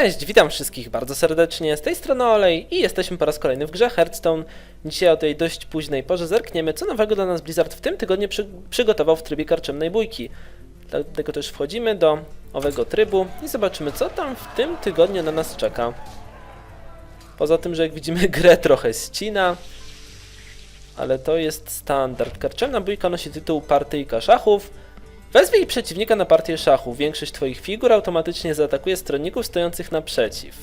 Cześć, witam wszystkich bardzo serdecznie, z tej strony Olej i jesteśmy po raz kolejny w grze Hearthstone. Dzisiaj o tej dość późnej porze zerkniemy, co nowego dla nas Blizzard w tym tygodniu przy przygotował w trybie karczemnej bójki. Dlatego też wchodzimy do owego trybu i zobaczymy, co tam w tym tygodniu na nas czeka. Poza tym, że jak widzimy grę trochę ścina, ale to jest standard. Karczemna bójka nosi tytuł Partyjka Szachów, Wezwij przeciwnika na partię szachu. Większość twoich figur automatycznie zaatakuje stronników stojących naprzeciw.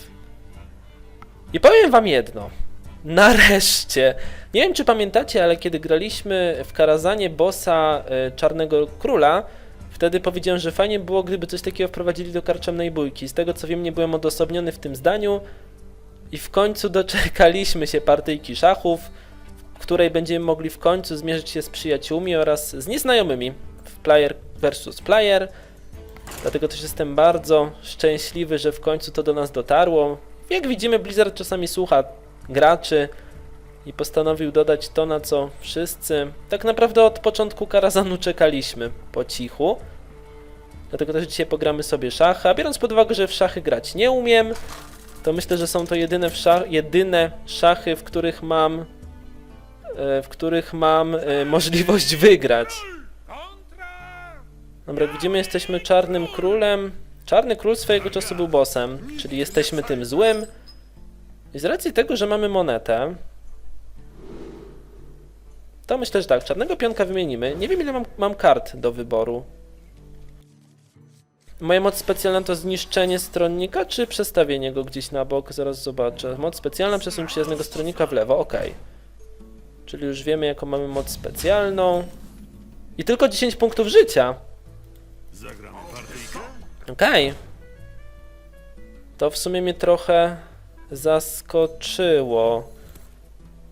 I powiem wam jedno. Nareszcie! Nie wiem czy pamiętacie, ale kiedy graliśmy w Karazanie bossa y, Czarnego Króla, wtedy powiedziałem, że fajnie było, gdyby coś takiego wprowadzili do karczemnej bójki. Z tego co wiem, nie byłem odosobniony w tym zdaniu i w końcu doczekaliśmy się partyjki szachów, w której będziemy mogli w końcu zmierzyć się z przyjaciółmi oraz z nieznajomymi w player versus player. Dlatego też jestem bardzo szczęśliwy, że w końcu to do nas dotarło. Jak widzimy, Blizzard czasami słucha graczy i postanowił dodać to, na co wszyscy tak naprawdę od początku Karazanu czekaliśmy po cichu. Dlatego też dzisiaj pogramy sobie szachy, a biorąc pod uwagę, że w szachy grać nie umiem, to myślę, że są to jedyne, szach, jedyne szachy, w których mam e, w których mam e, możliwość wygrać. Dobra, widzimy, jesteśmy czarnym królem. Czarny król swojego czasu był bossem, czyli jesteśmy tym złym. I z racji tego, że mamy monetę, to myślę, że tak, czarnego pionka wymienimy. Nie wiem, ile mam, mam kart do wyboru. Moja moc specjalna to zniszczenie stronnika, czy przestawienie go gdzieś na bok? Zaraz zobaczę. Moc specjalna, przesuń przyjaznego stronnika w lewo, ok. Czyli już wiemy, jaką mamy moc specjalną. I tylko 10 punktów życia. Zagramy? Okej. To w sumie mnie trochę zaskoczyło.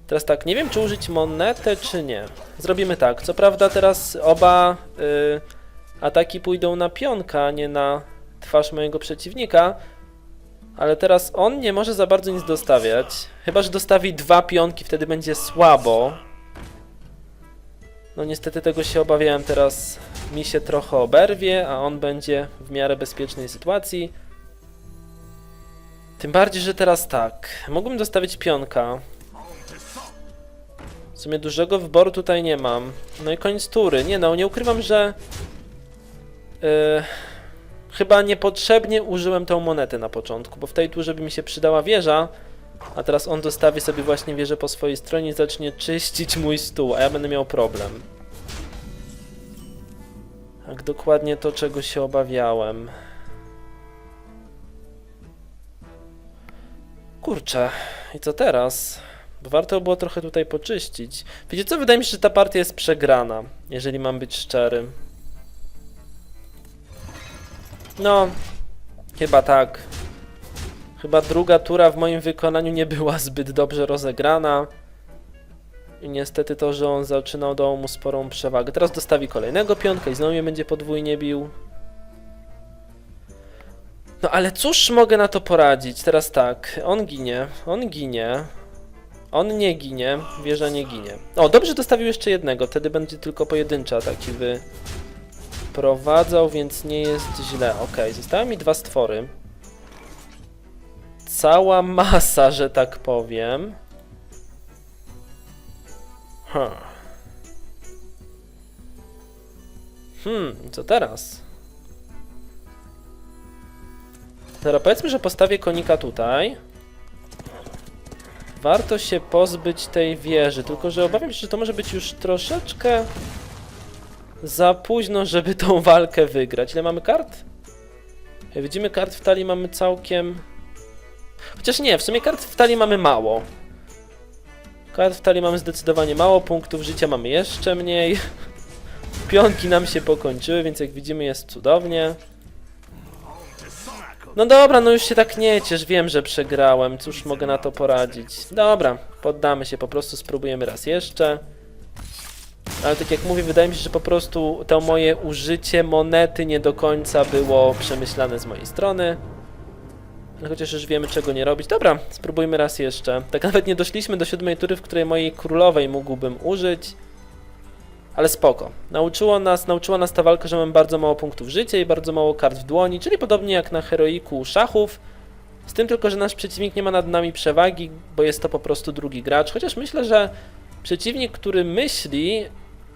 Teraz tak, nie wiem czy użyć monetę czy nie. Zrobimy tak. Co prawda teraz oba y, ataki pójdą na pionka, a nie na twarz mojego przeciwnika. Ale teraz on nie może za bardzo nic dostawiać. Chyba, że dostawi dwa pionki, wtedy będzie słabo. No niestety tego się obawiałem, teraz mi się trochę oberwie, a on będzie w miarę bezpiecznej sytuacji. Tym bardziej, że teraz tak, mógłbym dostawić pionka. W sumie dużego wyboru tutaj nie mam. No i koniec tury. Nie no, nie ukrywam, że... Yy, chyba niepotrzebnie użyłem tą monetę na początku, bo w tej turze by mi się przydała wieża, a teraz on dostawi sobie właśnie wieżę po swojej stronie i zacznie czyścić mój stół, a ja będę miał problem. Tak dokładnie to, czego się obawiałem. Kurczę, i co teraz? Bo warto było trochę tutaj poczyścić. Wiecie co? Wydaje mi się, że ta partia jest przegrana, jeżeli mam być szczery. No, chyba tak. Chyba druga tura w moim wykonaniu nie była zbyt dobrze rozegrana. I niestety to, że on zaczynał dało mu sporą przewagę. Teraz dostawi kolejnego pionka i znowu mnie będzie podwójnie bił. No ale cóż mogę na to poradzić? Teraz tak, on ginie, on ginie. On nie ginie, wieża nie ginie. O, dobrze dostawił jeszcze jednego, wtedy będzie tylko pojedyncze ataki wyprowadzał, więc nie jest źle. Okej, zostały mi dwa stwory. Cała masa, że tak powiem. Huh. Hmm, co teraz? Dobra, powiedzmy, że postawię konika tutaj. Warto się pozbyć tej wieży, tylko że obawiam się, że to może być już troszeczkę za późno, żeby tą walkę wygrać. Ile mamy kart? Widzimy, kart w talii mamy całkiem... Chociaż nie, w sumie kart w talii mamy mało. Kart w talii mamy zdecydowanie mało, punktów życia mamy jeszcze mniej. Pionki nam się pokończyły, więc jak widzimy jest cudownie. No dobra, no już się tak nie ciesz, wiem, że przegrałem, cóż mogę na to poradzić. Dobra, poddamy się, po prostu spróbujemy raz jeszcze. Ale tak jak mówię, wydaje mi się, że po prostu to moje użycie monety nie do końca było przemyślane z mojej strony. Ale chociaż już wiemy czego nie robić. Dobra, spróbujmy raz jeszcze. Tak nawet nie doszliśmy do siódmej tury, w której mojej królowej mógłbym użyć. Ale spoko. Nauczyło nas, nauczyła nas ta walka, że mamy bardzo mało punktów życia i bardzo mało kart w dłoni, czyli podobnie jak na heroiku szachów. Z tym tylko, że nasz przeciwnik nie ma nad nami przewagi, bo jest to po prostu drugi gracz. Chociaż myślę, że przeciwnik, który myśli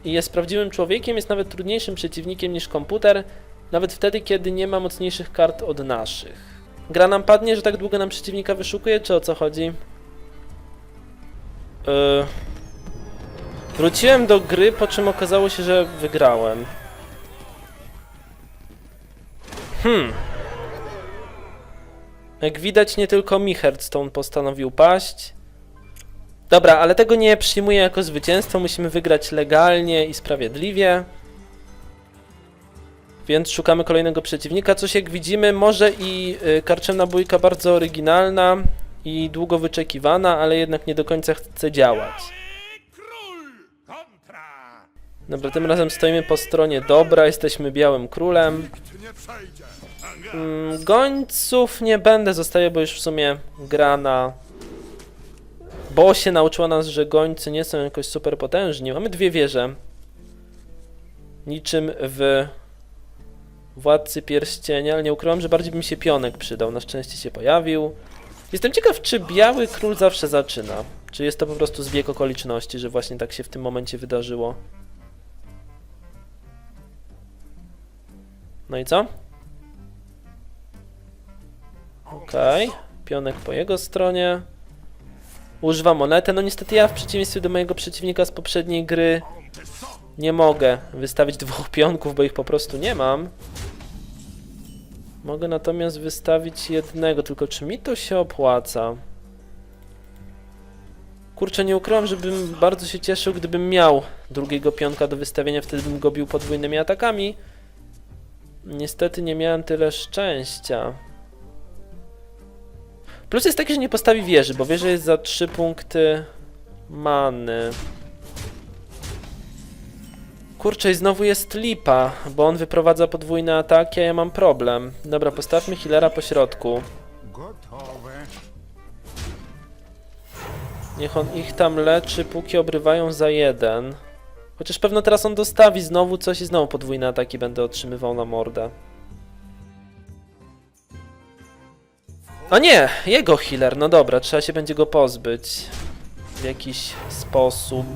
i jest prawdziwym człowiekiem, jest nawet trudniejszym przeciwnikiem niż komputer, nawet wtedy, kiedy nie ma mocniejszych kart od naszych. Gra nam padnie, że tak długo nam przeciwnika wyszukuje, czy o co chodzi? Yy... Wróciłem do gry, po czym okazało się, że wygrałem. Hmm. Jak widać, nie tylko mi Hearthstone postanowił paść. Dobra, ale tego nie przyjmuję jako zwycięstwo. Musimy wygrać legalnie i sprawiedliwie. Więc szukamy kolejnego przeciwnika. Coś jak widzimy, może i y, karczemna bójka bardzo oryginalna i długo wyczekiwana, ale jednak nie do końca chce działać. Dobra, tym razem stoimy po stronie dobra, jesteśmy białym królem. Mm, Gońców nie będę zostaje, bo już w sumie gra na bosie nauczyła nas, że gońcy nie są jakoś super potężni. Mamy dwie wieże. Niczym w Władcy Pierścienia, ale nie ukrywam, że bardziej by mi się pionek przydał. Na szczęście się pojawił. Jestem ciekaw, czy Biały Król zawsze zaczyna. Czy jest to po prostu zbieg okoliczności, że właśnie tak się w tym momencie wydarzyło. No i co? Okej, pionek po jego stronie. Używa monetę. No niestety ja w przeciwieństwie do mojego przeciwnika z poprzedniej gry nie mogę wystawić dwóch pionków, bo ich po prostu nie mam. Mogę natomiast wystawić jednego, tylko czy mi to się opłaca? Kurczę, nie ukrywam, żebym bardzo się cieszył, gdybym miał drugiego pionka do wystawienia, wtedy bym go bił podwójnymi atakami. Niestety nie miałem tyle szczęścia. Plus jest taki, że nie postawi wieży, bo wieża jest za 3 punkty many. Kurczę, i znowu jest lipa, bo on wyprowadza podwójne ataki, a ja mam problem. Dobra, postawmy healera po środku. Niech on ich tam leczy, póki obrywają za jeden. Chociaż pewno teraz on dostawi znowu coś i znowu podwójne ataki będę otrzymywał na mordę. A nie, jego healer, no dobra, trzeba się będzie go pozbyć. W jakiś sposób.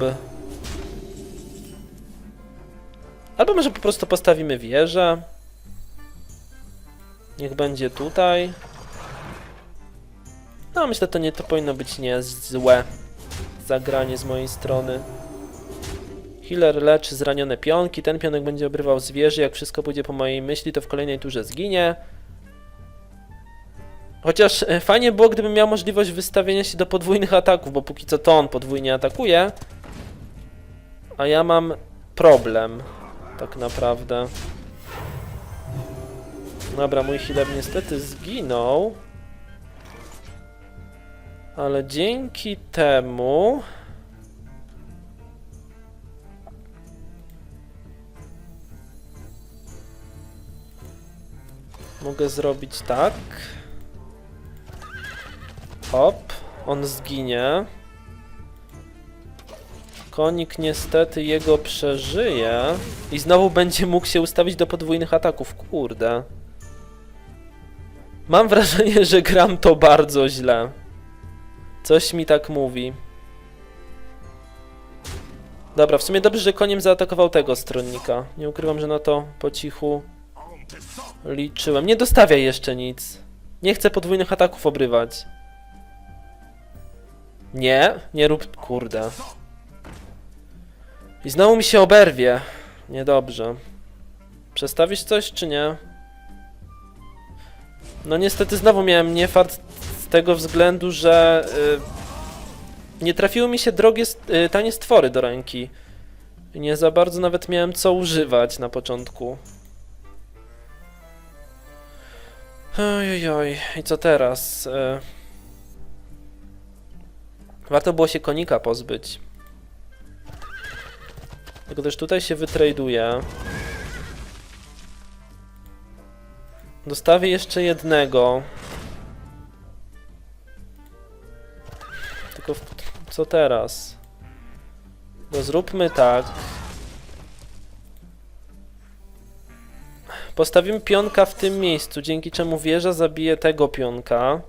Albo może po prostu postawimy wieżę. Niech będzie tutaj. No, myślę, to nie to powinno być niezłe zagranie z mojej strony. Healer leczy zranione pionki, ten pionek będzie obrywał zwierzę, jak wszystko pójdzie po mojej myśli, to w kolejnej turze zginie. Chociaż e, fajnie było, gdybym miał możliwość wystawienia się do podwójnych ataków, bo póki co to on podwójnie atakuje. A ja mam problem, tak naprawdę. Dobra, mój healer niestety zginął. Ale dzięki temu... Mogę zrobić tak. Hop, on zginie. Konik niestety jego przeżyje. I znowu będzie mógł się ustawić do podwójnych ataków. Kurde. Mam wrażenie, że gram to bardzo źle. Coś mi tak mówi. Dobra, w sumie dobrze, że koniem zaatakował tego stronnika. Nie ukrywam, że na to po cichu liczyłem. Nie dostawiaj jeszcze nic. Nie chcę podwójnych ataków obrywać. Nie, nie rób... Kurde. I znowu mi się oberwie. Niedobrze. Przestawisz coś, czy nie? No niestety znowu miałem niefart z tego względu, że y, nie trafiły mi się drogie, st- y, tanie stwory do ręki. Nie za bardzo nawet miałem co używać na początku. Ojojoj, i co teraz? Y, warto było się konika pozbyć. Tylko też tutaj się wytraduje. Dostawię jeszcze jednego. Tylko co teraz? No zróbmy tak. Postawimy pionka w tym miejscu, dzięki czemu wieża zabije tego pionka.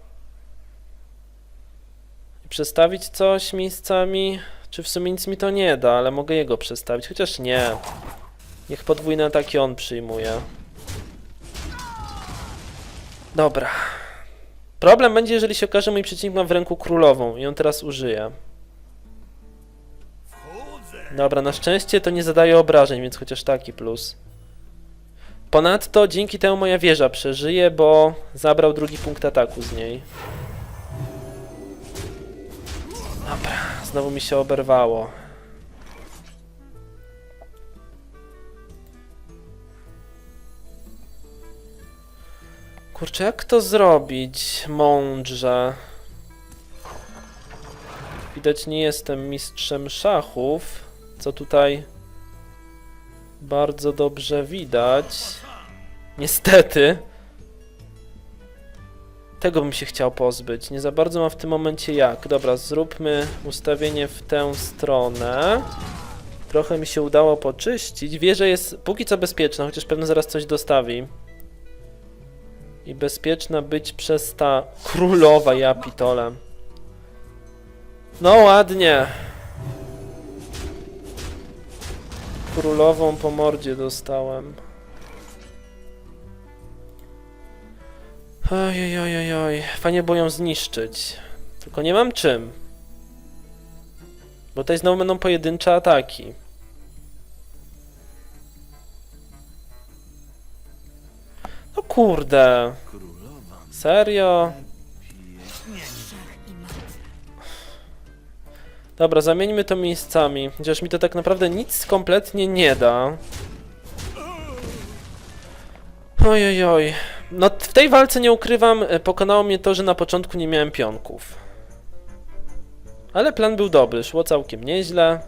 Przestawić coś miejscami? Czy w sumie nic mi to nie da, ale mogę jego przestawić, chociaż nie. Niech podwójne ataki on przyjmuje. Dobra. Problem będzie, jeżeli się okaże, że mój przeciwnik ma w ręku królową i on teraz użyje. Dobra, na szczęście to nie zadaje obrażeń, więc chociaż taki plus. Ponadto dzięki temu moja wieża przeżyje, bo zabrał drugi punkt ataku z niej. Dobra, znowu mi się oberwało. Kurczę, jak to zrobić mądrze? Widać nie jestem mistrzem szachów, co tutaj bardzo dobrze widać. Niestety. Tego bym się chciał pozbyć. Nie za bardzo mam w tym momencie jak. Dobra, zróbmy ustawienie w tę stronę. Trochę mi się udało poczyścić. Wieża jest póki co bezpieczna, chociaż pewno zaraz coś dostawi. I bezpieczna być przez ta królowa, ja pitole. No ładnie. Królową po mordzie dostałem. Oj, oj, oj, oj. Fajnie było ją zniszczyć. Tylko nie mam czym. Bo tutaj znowu będą pojedyncze ataki. No kurde. Serio? Dobra, zamieńmy to miejscami. Chociaż mi to tak naprawdę nic kompletnie nie da. Oj, oj, oj. No w tej walce nie ukrywam, e, pokonało mnie to, że na początku nie miałem pionków. Ale plan był dobry, szło całkiem nieźle.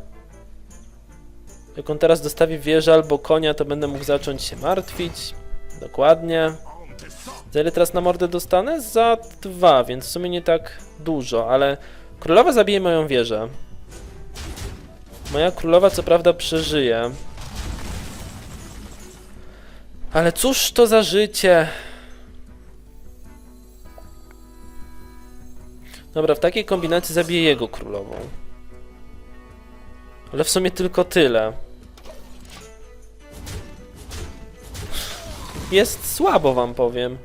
Jak on teraz dostawi wieżę albo konia, to będę mógł zacząć się martwić. Dokładnie. Za ile teraz na mordę dostanę? Za dwa, więc w sumie nie tak dużo, ale królowa zabije moją wieżę. Moja królowa co prawda przeżyje. Ale cóż to za życie? Dobra, w takiej kombinacji zabiję jego królową. Ale w sumie tylko tyle. Jest słabo, wam powiem.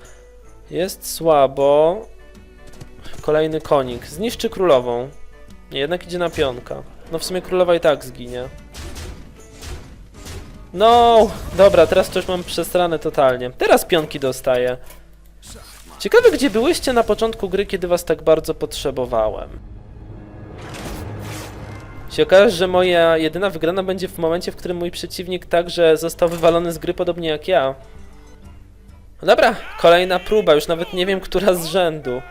Jest słabo. Kolejny konik. Zniszczy królową. Nie, jednak idzie na pionka. No w sumie królowa i tak zginie. No, dobra, teraz już mam przestranę totalnie. Teraz pionki dostaję. Ciekawe, gdzie byłyście na początku gry, kiedy was tak bardzo potrzebowałem. Się okaże, że moja jedyna wygrana będzie w momencie, w którym mój przeciwnik także został wywalony z gry, podobnie jak ja. Dobra, kolejna próba, już nawet nie wiem, która z rzędu.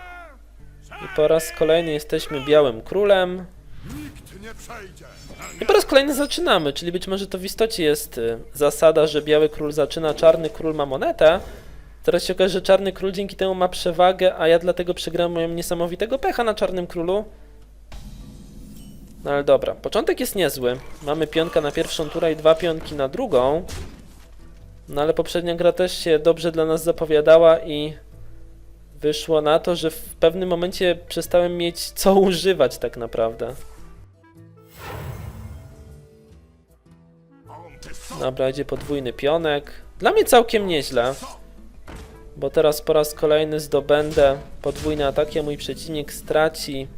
I po raz kolejny jesteśmy białym królem. I po raz kolejny zaczynamy, czyli być może to w istocie jest y, zasada, że biały król zaczyna, czarny król ma monetę. Teraz się okaże, że czarny król dzięki temu ma przewagę, a ja dlatego przegram moją niesamowitego pecha na czarnym królu. No ale dobra, początek jest niezły. Mamy pionka na pierwszą turę i dwa pionki na drugą. No ale poprzednia gra też się dobrze dla nas zapowiadała i wyszło na to, że w pewnym momencie przestałem mieć co używać tak naprawdę. Dobra, idzie podwójny pionek. Dla mnie całkiem nieźle. Bo teraz po raz kolejny zdobędę podwójne ataki, a mój przeciwnik straci.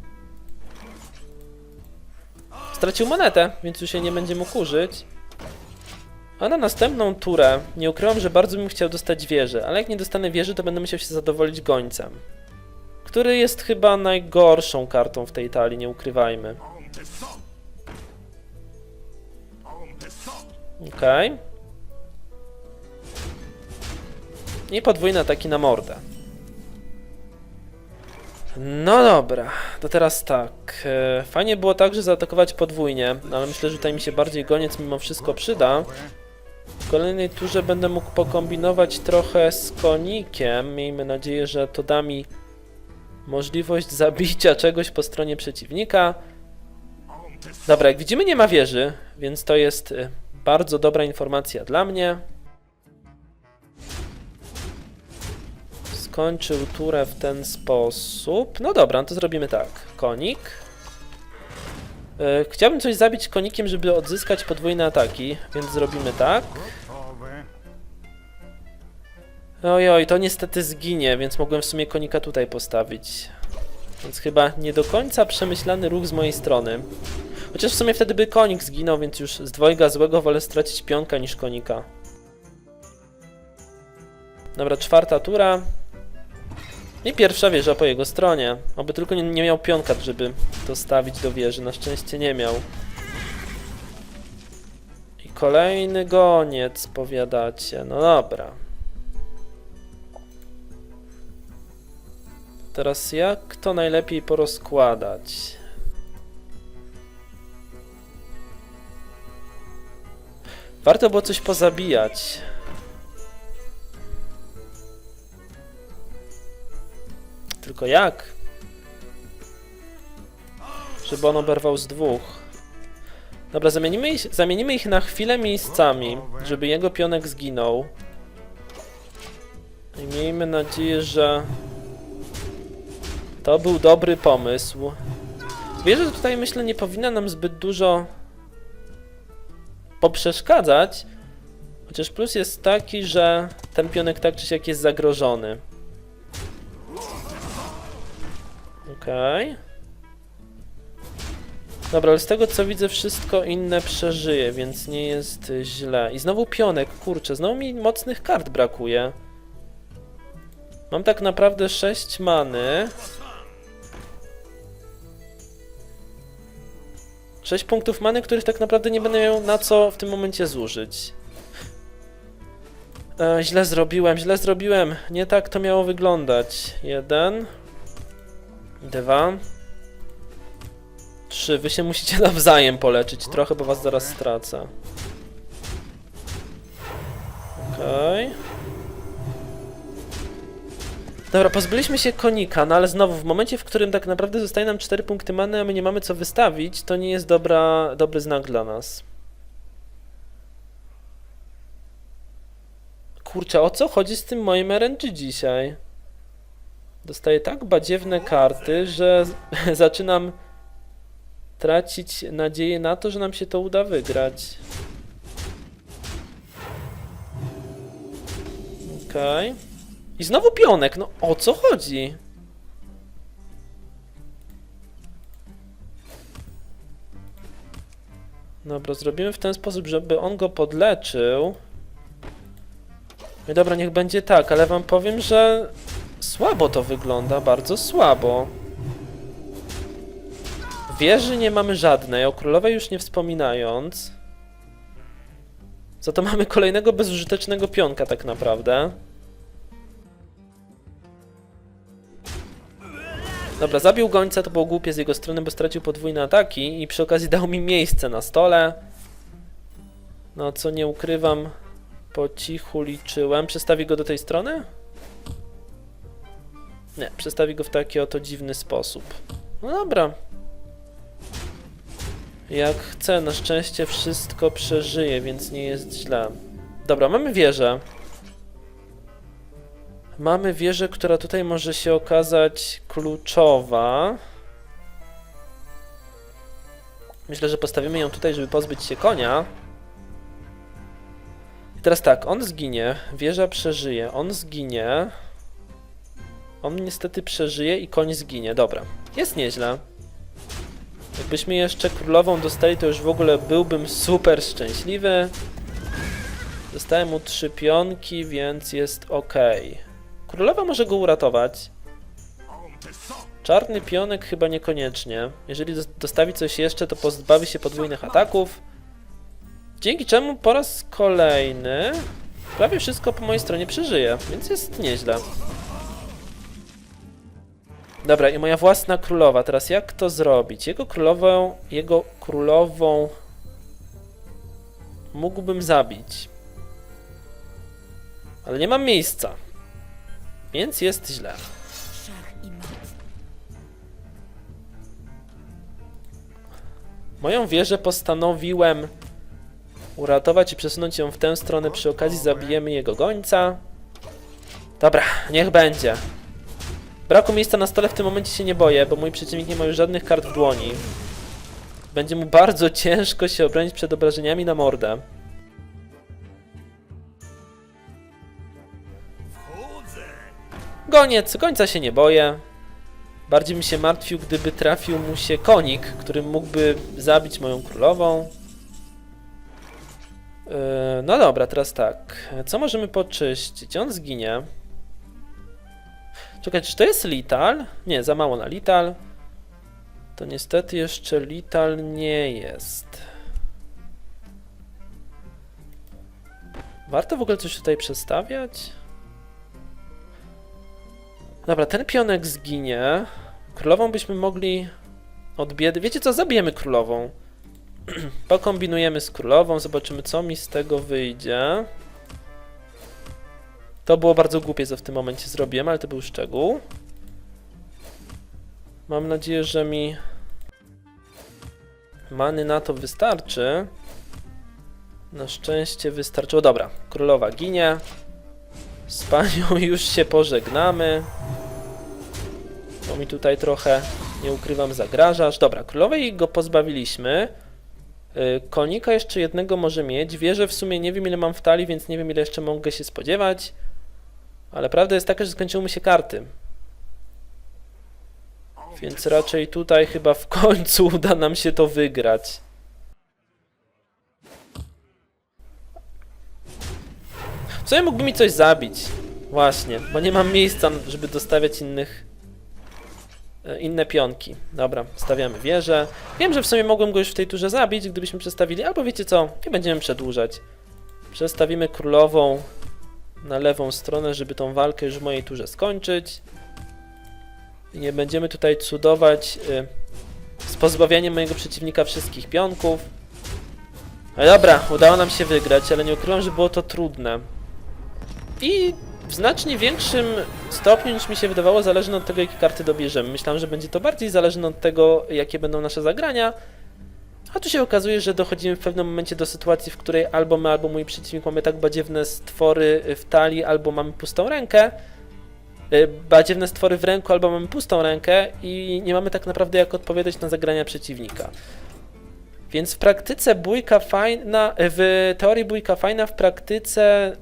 Stracił monetę, więc już się nie będzie mógł użyć. A na następną turę nie ukrywam, że bardzo bym chciał dostać wieżę, ale jak nie dostanę wieży, to będę musiał się zadowolić gońcem. Który jest chyba najgorszą kartą w tej talii, nie ukrywajmy. Okej. I podwójne ataki na mordę. No dobra, to teraz tak. e, Fajnie było także zaatakować podwójnie, ale myślę, że tutaj mi się bardziej goniec mimo wszystko przyda. W kolejnej turze będę mógł pokombinować trochę z konikiem. Miejmy nadzieję, że to da mi możliwość zabicia czegoś po stronie przeciwnika. Dobra, jak widzimy nie ma wieży, więc to jest y, bardzo dobra informacja dla mnie. Skończył turę w ten sposób. No dobra, no to zrobimy tak. konik. E, Chciałbym coś zabić konikiem, żeby odzyskać podwójne ataki, więc zrobimy tak. Gotowe. Ojoj, to niestety zginie, więc mogłem w sumie konika tutaj postawić. Więc chyba nie do końca przemyślany ruch z mojej strony. Chociaż w sumie wtedy by konik zginął, więc już z dwojga złego wolę stracić pionka niż konika. Dobra, czwarta tura. I pierwsza wieża po jego stronie. Oby tylko nie, nie miał pionka, żeby dostawić do wieży. Na szczęście nie miał. I kolejny goniec, powiadacie. No dobra. Teraz jak to najlepiej porozkładać? Warto było coś pozabijać. Tylko jak? Żeby on oberwał z dwóch. Dobra, zamienimy ich, zamienimy ich na chwilę miejscami, żeby jego pionek zginął. I miejmy nadzieję, że to był dobry pomysł. Wierzę, że tutaj myślę nie powinna nam zbyt dużo poprzeszkadzać. Chociaż plus jest taki, że ten pionek tak czy siak jest zagrożony. Okej. Dobra, ale z tego co widzę wszystko inne przeżyje, więc nie jest źle. I znowu pionek, kurczę, znowu mi mocnych kart brakuje. Mam tak naprawdę 6 many. 6 punktów many, których tak naprawdę nie będę miał na co w tym momencie zużyć. E, źle zrobiłem, źle zrobiłem. Nie tak to miało wyglądać. Jeden. Dwa. Trzy. Wy się musicie nawzajem poleczyć trochę, bo was zaraz stracę. Okej. Dobra, pozbyliśmy się konika, no ale znowu w momencie, w którym tak naprawdę zostaje nam 4 punkty many, a my nie mamy co wystawić, to nie jest dobra, dobry znak dla nas. Kurczę, o co chodzi z tym moim RNG dzisiaj? Dostaję tak badziewne karty, że zaczynam tracić nadzieję na to, że nam się to uda wygrać. Okej. I znowu pionek, no o co chodzi? Dobra, zrobimy w ten sposób, żeby on go podleczył. I dobra, niech będzie tak, ale wam powiem, że słabo to wygląda, bardzo słabo. Wieży nie mamy żadnej, o królowej już nie wspominając. Za to mamy kolejnego bezużytecznego pionka tak naprawdę. Dobra, zabił gońca, to było głupie z jego strony, bo stracił podwójne ataki i przy okazji dał mi miejsce na stole. No, co nie ukrywam, po cichu liczyłem. Przestawi go do tej strony? Nie, przestawi go w taki oto dziwny sposób. No dobra. Jak chcę, na szczęście wszystko przeżyje, więc nie jest źle. Dobra, mamy wieżę. Mamy wieżę, która tutaj może się okazać kluczowa. Myślę, że postawimy ją tutaj, żeby pozbyć się konia. I teraz tak, on zginie, wieża przeżyje, on zginie. On niestety przeżyje i koń zginie. Dobra, jest nieźle. Jakbyśmy jeszcze królową dostali, to już w ogóle byłbym super szczęśliwy. Dostałem mu trzy pionki, więc jest ok. Królowa może go uratować. Czarny pionek chyba niekoniecznie. Jeżeli dos- dostawi coś jeszcze, to pozbawi się podwójnych ataków. Dzięki czemu po raz kolejny prawie wszystko po mojej stronie przeżyje, więc jest nieźle. Dobra, i moja własna królowa. Teraz jak to zrobić? Jego królową, jego królową mógłbym zabić. Ale nie mam miejsca. Więc jest źle. Moją wieżę postanowiłem uratować i przesunąć ją w tę stronę. Przy okazji zabijemy jego gońca. Dobra, niech będzie. Braku miejsca na stole w tym momencie się nie boję, bo mój przeciwnik nie ma już żadnych kart w dłoni. Będzie mu bardzo ciężko się obronić przed obrażeniami na mordę. Goniec, końca się nie boję. Bardziej bym się martwił, gdyby trafił mu się konik, który mógłby zabić moją królową. Yy, no dobra, teraz tak. Co możemy poczyścić? On zginie. Czekaj, czy to jest Lital? Nie, za mało na Lital. To niestety jeszcze Lital nie jest. Warto w ogóle coś tutaj przestawiać? Dobra, ten pionek zginie. Królową byśmy mogli od biedy. Wiecie co? Zabijemy królową. Pokombinujemy z królową, zobaczymy co mi z tego wyjdzie. To było bardzo głupie, co w tym momencie zrobiłem, ale to był szczegół. Mam nadzieję, że mi many na to wystarczy. Na szczęście wystarczyło. Dobra, królowa ginie. Z panią już się pożegnamy. Bo mi tutaj trochę, nie ukrywam, zagrażasz. Dobra, królowej go pozbawiliśmy. Y, Konika jeszcze jednego może mieć. Wieżę w sumie nie wiem ile mam w talii, więc nie wiem ile jeszcze mogę się spodziewać. Ale prawda jest taka, że skończyły mi się karty. Więc raczej tutaj chyba w końcu uda nam się to wygrać. W sumie mógłby mi coś zabić. Właśnie, bo nie mam miejsca, żeby dostawiać innych e, inne pionki. Dobra, stawiamy wieżę. Wiem, że w sumie mogłem go już w tej turze zabić, gdybyśmy przestawili, albo wiecie co, nie będziemy przedłużać. Przestawimy królową na lewą stronę, żeby tą walkę już w mojej turze skończyć. I nie będziemy tutaj cudować y, z pozbawianiem mojego przeciwnika wszystkich pionków. No dobra, udało nam się wygrać, ale nie ukrywam, że było to trudne. I w znacznie większym stopniu niż mi się wydawało, zależne od tego, jakie karty dobierzemy. Myślałem, że będzie to bardziej zależne od tego, jakie będą nasze zagrania. A tu się okazuje, że dochodzimy w pewnym momencie do sytuacji, w której albo my, albo mój przeciwnik mamy tak badziewne stwory w talii, albo mamy pustą rękę. Y, Badziewne stwory w ręku, albo mamy pustą rękę i nie mamy tak naprawdę jak odpowiadać na zagrania przeciwnika. Więc w praktyce bójka fajna, w teorii bójka fajna, w praktyce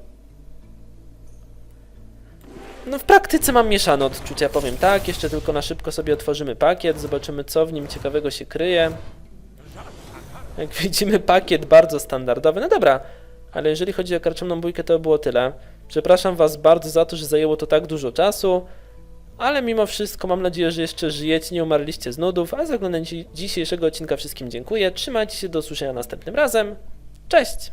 no w praktyce mam mieszane odczucia, powiem tak. Jeszcze tylko na szybko sobie otworzymy pakiet, zobaczymy co w nim ciekawego się kryje. Jak widzimy pakiet bardzo standardowy, no dobra. Ale jeżeli chodzi o karczemną bójkę to było tyle. Przepraszam was bardzo za to, że zajęło to tak dużo czasu. Ale mimo wszystko mam nadzieję, że jeszcze żyjecie, nie umarliście z nudów. A za oglądanie dzi- dzisiejszego odcinka wszystkim dziękuję. Trzymajcie się, do usłyszenia następnym razem. Cześć!